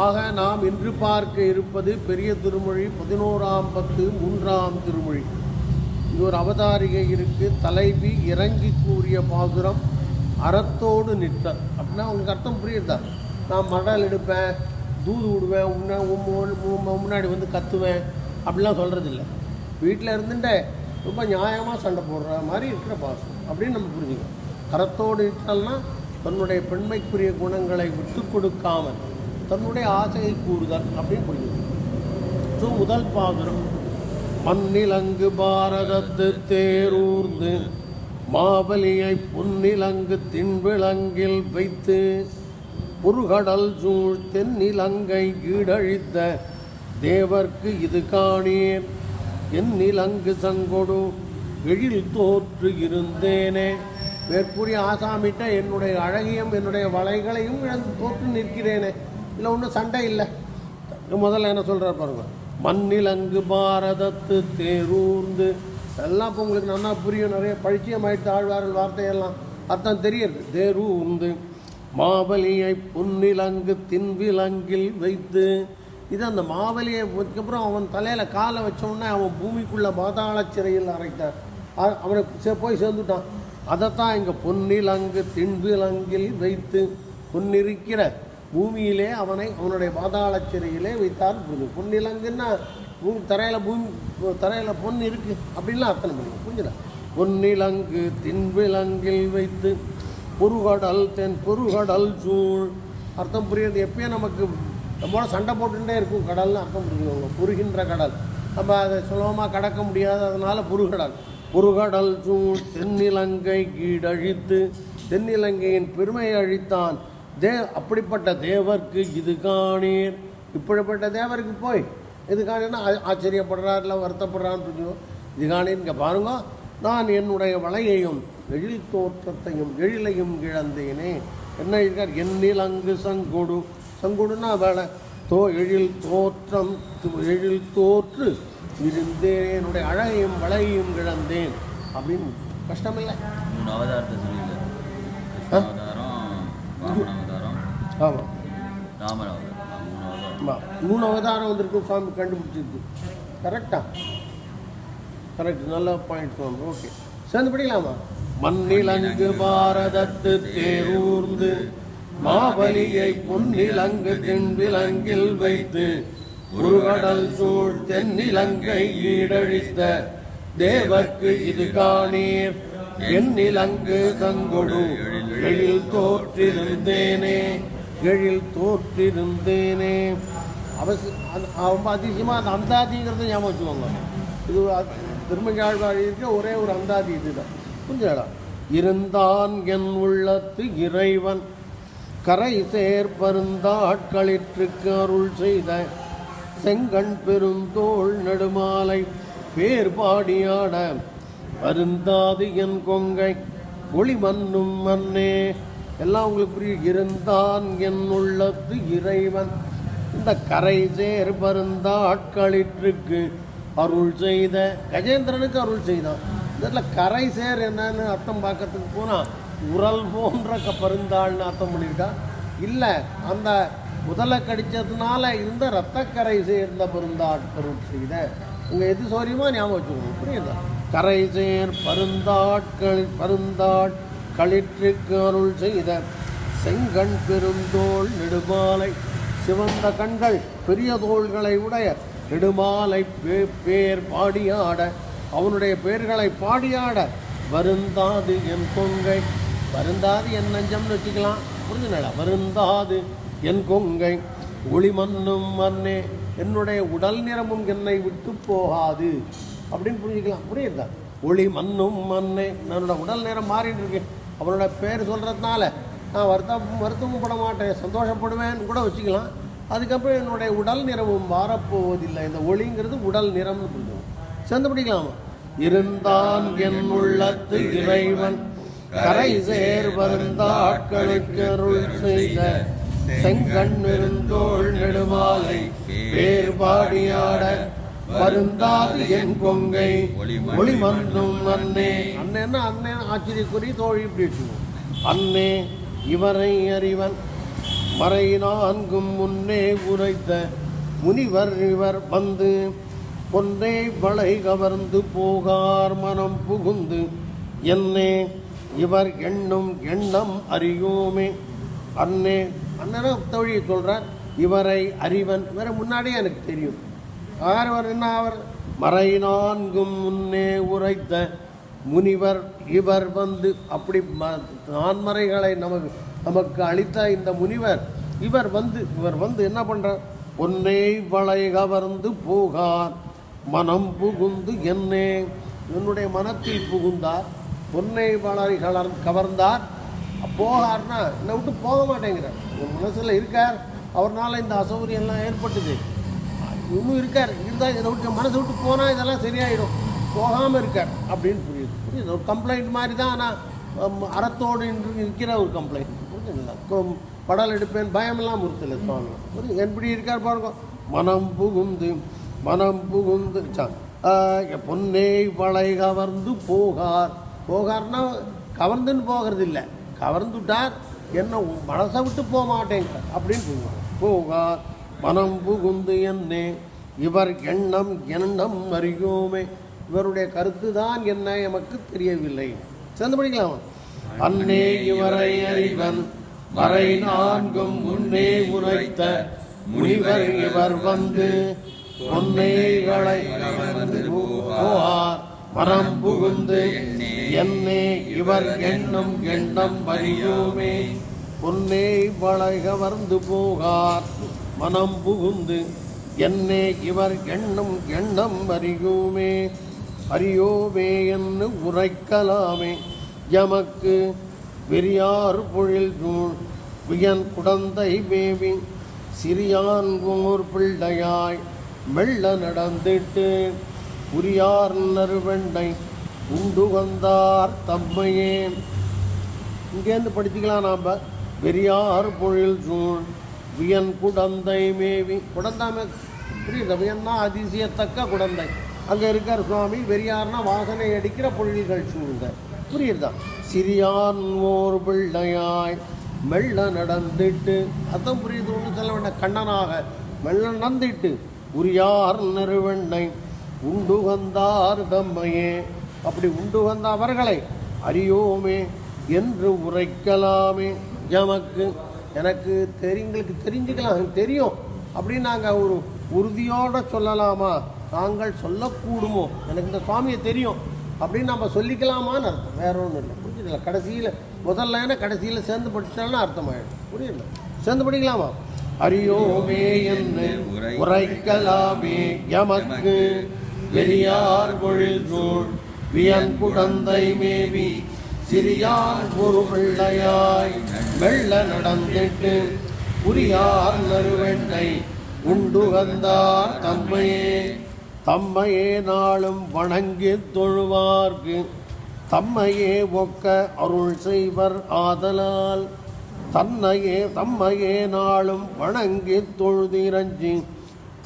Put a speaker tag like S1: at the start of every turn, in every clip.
S1: ஆக நாம் இன்று பார்க்க இருப்பது பெரிய திருமொழி பதினோராம் பத்து மூன்றாம் திருமொழி. இது ஒரு அவதாரிகை இருக்கு. தலைவி இறங்கி கூறிய பாசுரம் அறத்தோடு நிற்றல் அப்படின்னா உங்களுக்கு அர்த்தம் புரியுதா? நான் மடல் எடுப்பேன் தூது விடுவேன் உன்ன உம் முன்னாடி வந்து கத்துவேன். அப்படிலாம் சொல்கிறதில்ல வீட்டில் இருந்துட்டே ரொம்ப நியாயமாக சண்டை போடுற மாதிரி இருக்கிற பாசம் அப்படின்னு நம்ம புரிஞ்சுக்கணும். அறத்தோடு நிற்றல்னா தன்னுடைய பெண்மைக்குரிய குணங்களை விட்டு கொடுக்காமல் தன்னுடைய ஆசையை கூறுதல் அப்படின்னு புரிஞ்சுக்கணும் ஸோ முதல் பாசுரம் மண்ணிலங்கு பாரதத்து தேரூர்ந்து மாவலியை பொன்னிலங்கு தின்விலங்கில் வைத்து புருகடல் சூழ் தென்னிலங்கை ஈடழித்த தேவர்க்கு இது காணீர். என்னிலங்கு சங்கொடு எழில் தோற்று இருந்தேனே. மேற்கூறிய ஆசாமிட்ட என்னுடைய அழகையும் என்னுடைய வலைகளையும் இழந்து தோற்று நிற்கிறேனே. இல்லை ஒன்றும் சண்டை இல்லை. முதல்ல என்ன சொல்கிறார் பாருங்க. மண்ணிலங்கு பாரதத்து தேரூர்ந்து. எல்லாம் இப்போ உங்களுக்கு நல்லா புரியும். நிறைய பழிச்சியம் ஆயிடுத்து ஆழ்வார்கள் வார்த்தையெல்லாம். அர்த்தம் தெரியுது. தேரூர்ந்து மாவலியை புன்னிலங்கு தின்விலங்கில் வைத்து. இது அந்த மாவலியை அதுக்கப்புறம் அவன் தலையில் காலை வச்சோன்னே அவன் பூமிக்குள்ளே பாதாள சிறையில் அரைத்தான் அவனை போய் சேர்ந்துட்டான். அதைத்தான் இங்கே பொன்னிலங்கு தின்விலங்கில் வைத்து. பொன்னிருக்கிற பூமியிலே அவனை அவனுடைய பாதாள சிறையிலே வைத்தார் புரிஞ்சு பொன்னிலங்குன்னா பூமி தரையில் பூமி தரையில் பொன் இருக்குது அப்படின்லாம் அர்த்தம் பண்ணுங்க புரிஞ்சுதா? பொன்னிலங்கு தின்விலங்கில் வைத்து பொறுகடல் தென் பொறுகடல் சூழ். அர்த்தம் புரியுது? எப்பயும் நமக்கு நம்மளோட சண்டை போட்டுட்டே இருக்கும். கடல்னு அர்த்தம் புரிஞ்சுக்கோங்க புருகின்ற கடல். நம்ம அதை சுலபமாக கடக்க முடியாது. அதனால் புருகடல் புருகடல் சூழ் தென்னிலங்கை கீழழித்து தென்னிலங்கையின் பெருமையை அழித்தான். தே அப்படிப்பட்ட தேவர்க்கு இது காணீர். இப்படிப்பட்ட தேவருக்கு போய் இது காணினா ஆச்சரியப்படுறார் இல்லை வருத்தப்படுறான்னு புரிஞ்சுக்கோ இது இங்கே பாருங்க நான் என்னுடைய வலையையும் எழில் தோற்றத்தையும் எழிலையும் இழந்தேனே. என்ன இருக்கார்? என்னில் அங்கு சங்கொடு. சங்கொடுன்னா வேலை தோ எழில் தோற்றம் எழில் தோற்று இருந்தேன். என்னுடைய அழகையும் வளையையும் இழந்தேன். அப்படின்னு கஷ்டமில்லை.
S2: சொல்லியிருக்காரு. கிருஷ்ண அவதாரம். வாமன அவதாரம்
S1: ஆமாம்
S2: ராமர் அவதாரம் மூணு அவதாரம்
S1: மூணு அவதாரம் வந்திருக்கு சுவாமி கண்டுபிடிச்சிருக்கு. கரெக்டா கரெக்ட் நல்ல பாயிண்ட் சுவாமி ஓகே சேர்ந்து படிக்கலாமா? மண்ணிலங்கு பாரதத்து தேரூர்ந்து மாவலியை பொன்னிலங்கு தென்விலங்கில் வைத்து உருகடல் சூழ் தென்னிலங்கை ஈடழித்த தேவர்க்கு இது காணீர். எண்ணிலங்கு தங்கொடு எழில் தோற்றிருந்தேனே எழில் தோற்றிருந்தேனே. அவசி ரொம்ப அதிசயமாக அந்த அந்தாதிங்கிறத ஞாபகம் வச்சுக்கோங்க. இது அ- ஒரே ஒரு அந்தாதி இதுதான். புரிஞ்சடா இருந்தான் என் உள்ளத்து இறைவன் கரை சேர்பருந்தாட்களிற்றுக்கு அருள் செய்த செங்கண் பெருந்தோள் நெடுமாலை பேர் பாடியாட வருந்தாது என் கொங்கை ஒளி மன்னும் மன்னே எல்லாம் உங்களுக்கு புரியும். இருந்தான் என் உள்ளத்து இறைவன். இந்த கரை சேர் பருந்தாட்களிற்றுக்கு அருள் செய்த கஜேந்திரனுக்கு அருள் செய்தான். இதில் கரை சேர் என்னன்னு அர்த்தம் பார்க்கறதுக்கு போனால் உரல் போன்ற க பருந்தாள்னு அர்த்தம் பண்ணியிருக்கா? இல்லை அந்த முதலை கடிச்சதுனால இருந்த ரத்தக்கரை சேர்ந்த பருந்தாட்கருள் செய்த. உங்கள் எது சௌரியமாக ஞாபகம் வச்சுக்கணும் புரியுதா? கரைசேர் பருந்தாட்கள் பருந்தாட் களிற்றுக்கு அருள் செய்த செங்கண் பெருந்தோள் நெடுமாலை சிவந்த கண்கள் பெரிய தோள்களை உடைய நெடுமாலை பே- பேர் பாடியாட அவனுடைய பேர்களை பாடியாட வருந்தாது என் கொங்கை. வருந்தாது என் நஞ்சம்னு வச்சுக்கலாம். புரிஞ்சுனடா வருந்தாது என் கொங்கை. ஒளி மன்னும் மன்னே என்னுடைய உடல் நிறமும் என்னை விட்டு போகாது. அப்படின்னு புரிஞ்சுக்கலாம். புரியுதா? ஒளி மண்ணும் மண்ணை. என்னோட உடல் நிறம் மாறிட்டு இருக்கு. அவனோட பேர் சொல்கிறதுனால நான் வருத்தம் வருத்தமும் பட மாட்டேன் சந்தோஷப்படுவேன்னு கூட வச்சுக்கலாம். அதுக்கப்புறம் என்னுடைய உடல் நிறமும் மாறப்போவதில்லை. இந்த ஒளிங்கிறது உடல் நிறம்னு புரிஞ்சுக்கணும் சேர்ந்து பிடிக்கலாமா? இருந்தான் என் உள்ளத்து இறைவன். கரை சேர் வருந்தாட்களுக்கு அருள் செய்த செங்கண் இருந்தோள் நெடுமாலை. வேறுபாடியாட வருந்தாது என் கொங்கை. ஒளி மன்னும் அன்னே அண்ணேன்னா அண்ணே? ஆச்சரியக்குறி தோழி இப்படி வச்சுக்கணும் அன்னே இவரை அறிவன். மறை நான்கும் முன்னே உரைத்த முனிவர் இவர் வந்து பொன்னே வளை கவர்ந்து போகார் மனம் புகுந்து என்னே இவர் எண்ணும் எண்ணம் அறியோமே. அன்னே அண்ணனும் தோழி சொல்றார் இவரை அறிவன். வேற முன்னாடியே எனக்கு தெரியும். ஆறுவர் அவர் என்ன அவர் மறை நான்கும் முன்னே உரைத்த முனிவர் இவர் வந்து அப்படி ம- நான்மறைகளை நமக்கு நமக்கு அளித்த இந்த முனிவர் இவர் வந்து இவர் வந்து என்ன பண்ணுறார் பொன்னை வளை கவர்ந்து போகார் மனம் புகுந்து என்னே என்னுடைய மனத்தில் புகுந்தார் பொன்னை வளை கலர் கவர்ந்தார். போகார்னா என்னை விட்டு போக மாட்டேங்கிறார். என் மனசில் இருக்கார். அவர்னால் இந்த அசௌகரியம்லாம் ஏற்பட்டுது. இன்னும் இருக்கார். இருந்தால் இதை விட்டு மனசை விட்டு போனால் இதெல்லாம் சரியாயிடும். போகாமல் இருக்கார். அப்படின்னு புரியுது. புரியுது? ஒரு கம்ப்ளைண்ட் மாதிரி தான் ஆனால் அறத்தோடு இன்று இருக்கிற ஒரு கம்ப்ளைண்ட் புரியுதுங்களா படல் எடுப்பேன். பயமெல்லாம் முறுத்தல சுவாமி புரியுது? எப்படி இருக்கார் பாருங்க. மனம் புகுந்து மனம் புகுந்து ச- பொன்னே வளை கவர்ந்து போகார். போகார்னா கவர்ந்துன்னு போகிறது இல்லை கவர்ந்துட்டார். என்ன மனசை விட்டு போக மாட்டேங்க அப்படின்னு சொல்லுவாங்க. போகார். மனம் புகுந்து என்னே இவர் எண்ணம் எண்ணம் அறியோமே. இவருடைய கருத்து தான் என்ன எமக்கு தெரியவில்லை. சேர்ந்து படிக்கலாமா அன்னே இவரை அறிவன் வரை நான்கும் முன்னே உரைத்த முனிவர் இவர் வந்து பொன்னைகளை மரம் புகுந்து என்னே இவர் எண்ணம் எண்ணம் அறியோமே. பொன்னே வளை கவர்ந்து போகார். மனம் புகுந்து என்னே இவர் எண்ணம் எண்ணம் அறியோமே அறியோமே என்று உரைக்கலாமே. எமக்கு வெறியார் பொழில் சூழ் வியன் குடந்தை மேவி சிறியான் ஊர் பிள்ளையாய் மெல்ல நடந்திட்டு உரியார் நறுவெண்டை உண்டு வந்தார் தம்மையே. இங்கேருந்து படிச்சுக்கலாம் நாம். பெரியார் பொழில் சூழ் வியன் குடந்தை மேவி. குடந்தாமே புரியுது? வியன்னா அதிசயத்தக்க குடந்தை. அங்கே இருக்கார் சுவாமி வெறியார்னா வாசனை அடிக்கிற பொழில்கள் சூழ்ந்த. புரியுதா? சிறியான் ஓர் பிள்ளையாய் மெல்ல நடந்துட்டு. அதான் புரியுது ஒன்றும் சொல்ல வேண்டாம். கண்ணனாக மெல்ல நடந்துட்டு. உரியார் நறுவெண்ணை உண்டு வந்தார் தம்மையே. அப்படி உண்டு வந்த அவர்களை அறியோமே என்று உரைக்கலாமே. எமக்கு எனக்கு தெரிங்களுக்கு தெரிஞ்சுக்கலாம் எனக்கு தெரியும். அப்படின்னு நாங்கள் ஒரு உறுதியோடு சொல்லலாமா? நாங்கள் சொல்லக்கூடுமோ? எனக்கு இந்த சுவாமியை தெரியும். அப்படின்னு நம்ம சொல்லிக்கலாமான்னு அர்த்தம். வேற ஒன்றும் இல்லை. புரியுதுல கடைசியில் முதல்ல கடைசியில் சேர்ந்து படிச்சாலும் அர்த்தம் ஆயிடும் புரியல சேர்ந்து படிக்கலாமா? அறியோமே என்று உரைக்கலாமே. எமக்கு பெரியார் பொழில் சூழ் வியன் குடந்தை மேவி சிறியார் ஒரு பிள்ளையாய் மெல்ல நடந்திட்டு புரியார் நறுவெண்ணை உண்டு வந்தார் தம்மையே. தம்மையே நாளும் வணங்கி தொழுவார்க்கு தம்மையே ஒக்க அருள் செய்வர் ஆதலால். தன்னையே தம்மையே நாளும் வணங்கி தொழுதிரஞ்சி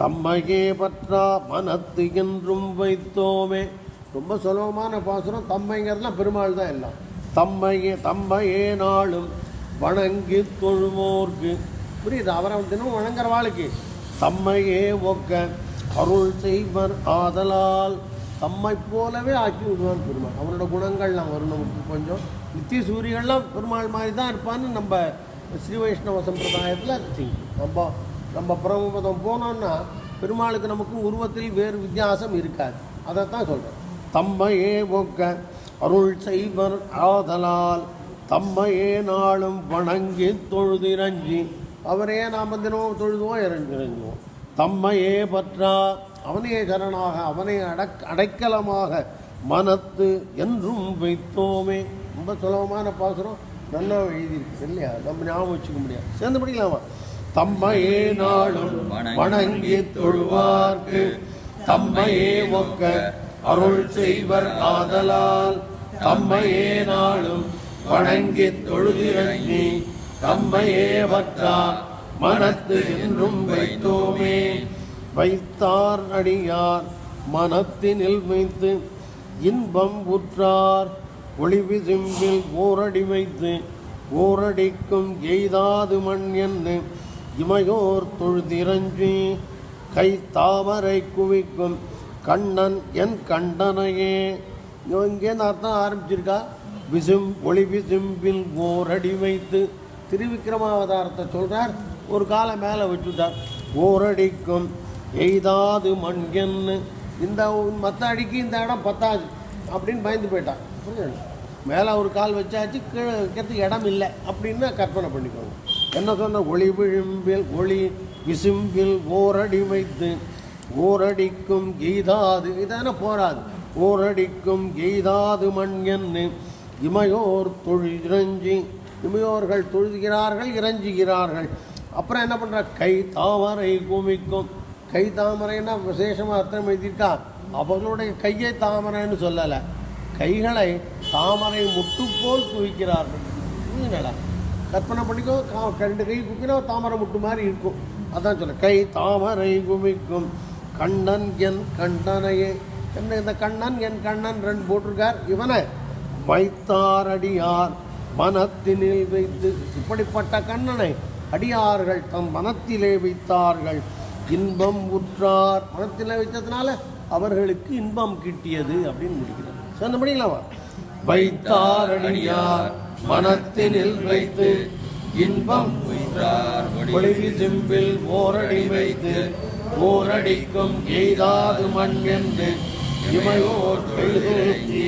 S1: தம்மையே பற்றா மனத்து என்றும் வைத்தோமே. ரொம்ப சுலபமான பாசுரம் தம்மைங்கிறதுலாம் பெருமாள் தான் எல்லாம். தம்மையே தம்மையே நாளும் வணங்கி தொழுவோர்க்கு புரியுது? அவரை தினமும் வணங்குற வாழ்க்கை தம்மையே ஒக்க அருள் செய்வர் ஆதலால். தம்மை போலவே ஆக்கி விடுவான் பெருமாள். அவரோட குணங்கள்லாம் வரும் நமக்கு கொஞ்சம். நித்திய சூரியெல்லாம் பெருமாள் மாதிரி தான் இருப்பான்னு நம்ம ஸ்ரீ வைஷ்ணவ சம்பிரதாயத்தில் திங்க் நம்ம நம்ம பிரமபதம் போனோம்னா பெருமாளுக்கு நமக்கும் உருவத்தில் வேறு வித்தியாசம் இருக்காது. அதைத்தான் சொல்கிறேன் தம்மையே ஒக்க அருள் செய்வர் ஆதலால் தம்மையே நாளும் வணங்கி தொழுதிரஞ்சி அவரையே நாம் தினமும் தொழுதுவோம் இறஞ்சிறஞ்சுவோம் இறங்குவோம் தம்மையே பற்றா அவனையே கரணாக அவனை அடக் அடைக்கலமாக மனத்து என்றும் வைத்தோமே. ரொம்ப சுலபமான பாசுரம். நல்லா எழுதியிருக்கு இல்லையா? நம்ம ஞாபகம் வச்சுக்க முடியாது. சேர்ந்து படிக்கலாமா தம்மையே நாளும் வணங்கி தொழுவார்க்கு தம்மையே ஒக்க அருள் செய்வர் ஆதலால் தம்மையே நாளும் வணங்கி தொழுதிறங்கி தம்மையே வற்றா மனத்து என்றும் வைத்தோமே. வைத்தார் அடியார் மனத்தினில் வைத்து இன்பம் உற்றார் ஒளிவு சிம்பில் ஓரடி வைத்து ஓரடிக்கும் எய்தாது மண் என்று இமையோர் தொழுதிரஞ்சி கை தாமரை குவிக்கும் கண்ணன் என் கண்டனையே. இங்கேருந்து அர்த்தம் ஆரம்பிச்சிருக்கா? விசும் ஒளி விசும்பில் ஓரடி வைத்து திருவிக்ரமாவதாரத்தை சொல்கிறார் ஒரு காலை மேலே வச்சுட்டார். ஓரடிக்கும் எய்தாது மண் என்று இந்த மற்ற அடிக்கு இந்த இடம் பத்தாது அப்படின்னு பயந்து போயிட்டான். புரியுது மேலே ஒரு கால் வச்சாச்சு கீழே வைக்கிறதுக்கு இடம் இல்லை அப்படின்னு கற்பனை பண்ணிக்கோங்க. என்ன சொன்ன? ஒளி விழும்பில் ஒளி விசும்பில் ஓரடி வைத்து ஓரடிக்கும் கீதாது இதான போராது. ஓரடிக்கும் கீதாது மண் என்று இமையோர் தொழிலிறஞ்சி இமையோர்கள் தொழுகிறார்கள் இறஞ்சுகிறார்கள். அப்புறம் என்ன பண்ணுற கை தாமரை குமிக்கும். கை தாமரைன்னா விசேஷமாக அர்த்தம் எழுதியிருக்கா? அவர்களுடைய கையை தாமரைன்னு சொல்லலை. கைகளை தாமரை முட்டு போல் குவிக்கிறார்கள் கற்பனை பண்ணிக்கோ கா- ரெண்டு கை குப்பினா தாமரை முட்டு மாதிரி இருக்கும். அதான் சொல்ல கை தாமரை குமிக்கும். கண்ணன் என் கண்ணனையே. என்ன இந்த கண்ணன் என் கண்ணன் ரெண்டு போட்டிருக்கார். இவனை வைத்தாரடியார் மனத்தினில் வைத்து. இப்படிப்பட்ட கண்ணனை அடியார்கள் தம் மனத்திலே வைத்தார்கள். இன்பம் உற்றார். மனத்திலே வைத்ததுனால அவர்களுக்கு இன்பம் கிட்டியது அப்படின்னு முடிக்கிறார். சொன்ன முடியலாமா வைத்தாரடியார் மனத்தினில் வைத்து. இன்பம்
S2: உயிரார்
S1: ஒளிவி ஓரடி வைத்து. போரடிக்கும் எய்தாது மண் என்று இமையோர் பெய்தூக்கி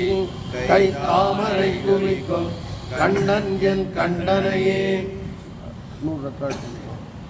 S1: கை தாமரை குமிக்கும் கண்ணன் என் கண்டனையே. நூறு